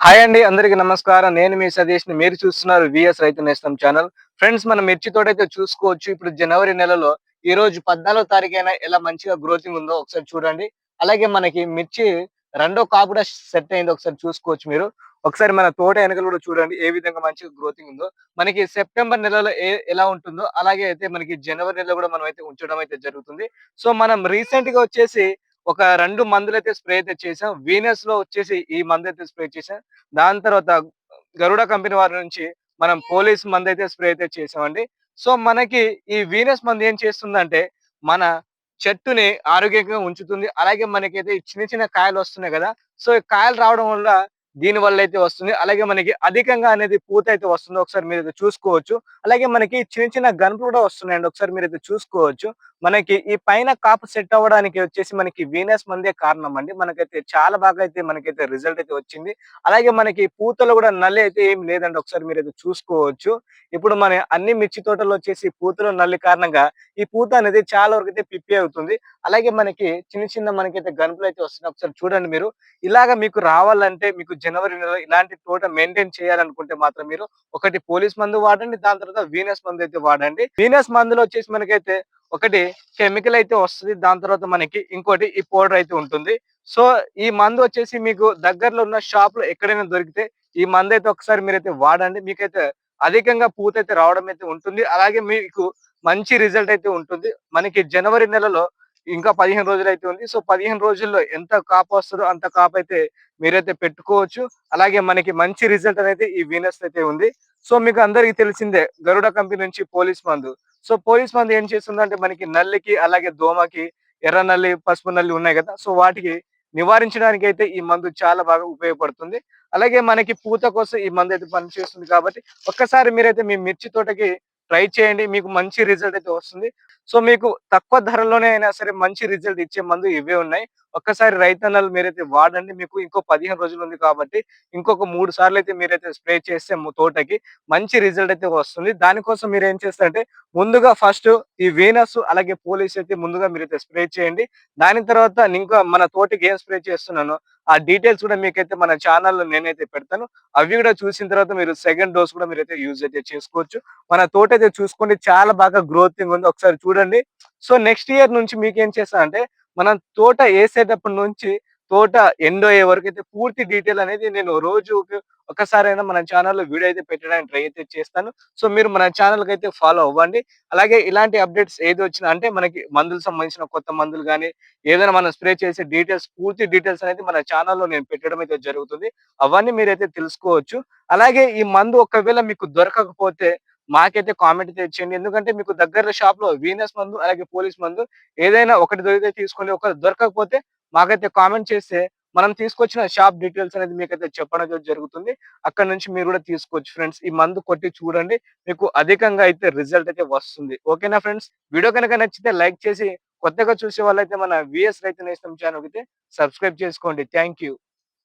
Hi అండి అందరికి నమస్కారం. నేను మీ సతీష్ని మీరు చూస్తున్నారు విఎస్ రైతు నేస్తం ఛానల్. ఫ్రెండ్స్ మనం మిర్చి తోటైతే చూసుకోవచ్చు. ఇప్పుడు జనవరి నెలలో ఈ రోజు పద్నాలుగో తారీఖైనా ఎలా మంచిగా గ్రోతింగ్ ఉందో ఒకసారి చూడండి. అలాగే మనకి మిర్చి రెండో కాపు కూడా సెట్ అయింది. ఒకసారి చూసుకోవచ్చు మీరు. ఒకసారి మన తోట వెనకలు కూడా చూడండి. ఏ విధంగా మంచిగా గ్రోతింగ్ ఉందో. మనకి సెప్టెంబర్ నెలలో ఏ ఎలా ఉంటుందో. అలాగే అయితే మనకి జనవరి నెలలో కూడా మనం అయితే ఉంచడం అయితే జరుగుతుంది. సో మనం రీసెంట్గా వచ్చేసి ఒక రెండు మందులు అయితే స్ప్రే అయితే చేసాం వీనస్లో వచ్చేసి ఈ మందు అయితే స్ప్రే చేసాం దాని తర్వాత గరుడ కంపెనీ వారి నుంచి మనం పోలీస్ మందు అయితే స్ప్రే అయితే చేసామండి సో మనకి ఈ వీనస్ మందు ఏం చేస్తుందంటే మన చెట్టుని ఆరోగ్యంగా ఉంచుతుంది. అలాగే మనకైతే ఈ చిన్న చిన్న కాయలు వస్తున్నాయి కదా సో ఈ కాయలు రావడం వల్ల దీని వల్ల అయితే వస్తుంది. అలాగే మనకి అధికంగా అనేది పూత అయితే వస్తుంది. ఒకసారి మీరు అయితే చూసుకోవచ్చు. అలాగే మనకి చిన్న చిన్న గన్పులు కూడా వస్తున్నాయండి. ఒకసారి మీరు అయితే చూసుకోవచ్చు. మనకి ఈ పైన కాపు సెట్ అవ్వడానికి వచ్చేసి మనకి వీనస్ మందే కారణం అండి. మనకైతే చాలా బాగా అయితే మనకైతే రిజల్ట్ అయితే వచ్చింది. అలాగే మనకి పూతలు కూడా నల్లి అయితే ఏం లేదండి. ఒకసారి మీరు అయితే చూసుకోవచ్చు. ఇప్పుడు మన అన్ని మిర్చి తోటలు వచ్చేసి పూతలు నల్లి కారణంగా ఈ పూత అనేది చాలా వరకు అయితే పిప్పి అవుతుంది. అలాగే మనకి చిన్న చిన్న మనకైతే గన్పులు అయితే వస్తున్నాయి. ఒకసారి చూడండి మీరు. ఇలాగా మీకు రావాలంటే మీకు జనవరి నెలలో ఇలాంటి తోట మెయింటైన్ చేయాలనుకుంటే మాత్రం మీరు ఒకటి పోలీస్ మందు వాడండి దాని తర్వాత వీనస్ మందు అయితే వాడండి. వీనస్ మందులో వచ్చేసి మనకైతే ఒకటి కెమికల్ అయితే వస్తుంది దాని తర్వాత మనకి ఇంకోటి ఈ పౌడర్ అయితే ఉంటుంది. సో ఈ మందు వచ్చేసి మీకు దగ్గరలో ఉన్న షాప్లో ఎక్కడైనా దొరికితే ఈ మందు అయితే ఒకసారి మీరైతే వాడండి. మీకైతే అధికంగా పూత అయితే రావడం అయితే ఉంటుంది. అలాగే మీకు మంచి రిజల్ట్ అయితే ఉంటుంది. మనకి జనవరి నెలలో ఇంకా పదిహేను రోజులు అయితే ఉంది. సో పదిహేను రోజుల్లో ఎంత కాపు వస్తుందో అంత కాపు అయితే మీరైతే పెట్టుకోవచ్చు. అలాగే మనకి మంచి రిజల్ట్ అనేది ఈ వీనస్ అయితే ఉంది. సో మీకు అందరికీ తెలిసిందే గరుడ కంపెనీ నుంచి పోలీస్ మందు. సో పోలీస్ మందు ఏం చేస్తుందంటే మనకి నల్లికి అలాగే దోమకి ఎర్ర నల్లి పసుపు నల్లి ఉన్నాయి కదా. సో వాటికి నివారించడానికి అయితే ఈ మందు చాలా బాగా ఉపయోగపడుతుంది. అలాగే మనకి పూత కోసం ఈ మందు అయితే పనిచేస్తుంది కాబట్టి ఒక్కసారి మీరైతే మీ మిర్చి తోటకి ట్రై చేయండి. మీకు మంచి రిజల్ట్ అయితే వస్తుంది. సో మీకు తక్కువ ధరలోనే అయినా సరే మంచి రిజల్ట్ ఇచ్చే మందు ఇవే ఉన్నాయి. ఒక్కసారి రైతన్నలు మీరైతే వాడండి. మీకు ఇంకో పదిహేను రోజులు ఉంది కాబట్టి ఇంకొక మూడు సార్లు అయితే మీరైతే స్ప్రే చేస్తే తోటకి మంచి రిజల్ట్ అయితే వస్తుంది. దానికోసం మీరు ఏం చేస్తారంటే ముందుగా ఫస్ట్ ఈ వీనస్ అలాగే పోలీస్ అయితే ముందుగా మీరైతే స్ప్రే చేయండి. దాని తర్వాత ఇంకా మన తోటకి ఏం స్ప్రే చేస్తున్నానో ఆ డీటెయిల్స్ కూడా మీకైతే మన ఛానల్లో నేనైతే పెడతాను. అవి కూడా చూసిన తర్వాత మీరు సెకండ్ డోస్ కూడా మీరైతే యూజ్ అయితే చేసుకోవచ్చు. మన తోట అయితే చూసుకోండి చాలా బాగా గ్రోతింగ్ ఉంది. ఒకసారి చూడండి. సో నెక్స్ట్ ఇయర్ నుంచి మీకు ఏం చేస్తా అంటే మనం తోట వేసేటప్పటి నుంచి తోట ఎండ్ అయ్యే వరకు అయితే పూర్తి డీటెయిల్ అనేది నేను రోజు ఒకసారైనా మన ఛానల్లో వీడియో అయితే పెట్టడానికి ట్రై అయితే చేస్తాను. సో మీరు మన ఛానల్కి అయితే ఫాలో అవ్వండి. అలాగే ఇలాంటి అప్డేట్స్ ఏది వచ్చినా అంటే మనకి మందులు సంబంధించిన కొత్త మందులు కానీ ఏదైనా మనం స్ప్రే చేసే డీటెయిల్స్ పూర్తి డీటెయిల్స్ అనేది మన ఛానల్లో నేను పెట్టడం అయితే జరుగుతుంది. అవన్నీ మీరైతే తెలుసుకోవచ్చు. అలాగే ఈ మందు ఒకవేళ మీకు దొరకకపోతే మాకైతే కామెంట్ తెచ్చండి ఎందుకంటే మీకు దగ్గర షాప్లో వీనస్ మందు అలాగే పోలీస్ మందు ఏదైనా ఒకటి దొరికితే తీసుకోండి. ఒకటి దొరకకపోతే మాకైతే కామెంట్ చేస్తే మనం తీసుకొచ్చిన షాప్ డీటెయిల్స్ అనేది మీకైతే చెప్పడం జరుగుతుంది. అక్కడ నుంచి మీరు కూడా తీసుకోవచ్చు ఫ్రెండ్స్ ఈ మందు కొట్టి చూడండి మీకు అధికంగా అయితే రిజల్ట్ అయితే వస్తుంది. ఓకేనా ఫ్రెండ్స్ వీడియో కనుక నచ్చితే లైక్ చేసి కొత్తగా చూసే వాళ్ళైతే మన విఎస్ రైతు నేస్తం ఛానల్ అయితే సబ్స్క్రైబ్ చేసుకోండి. Thank you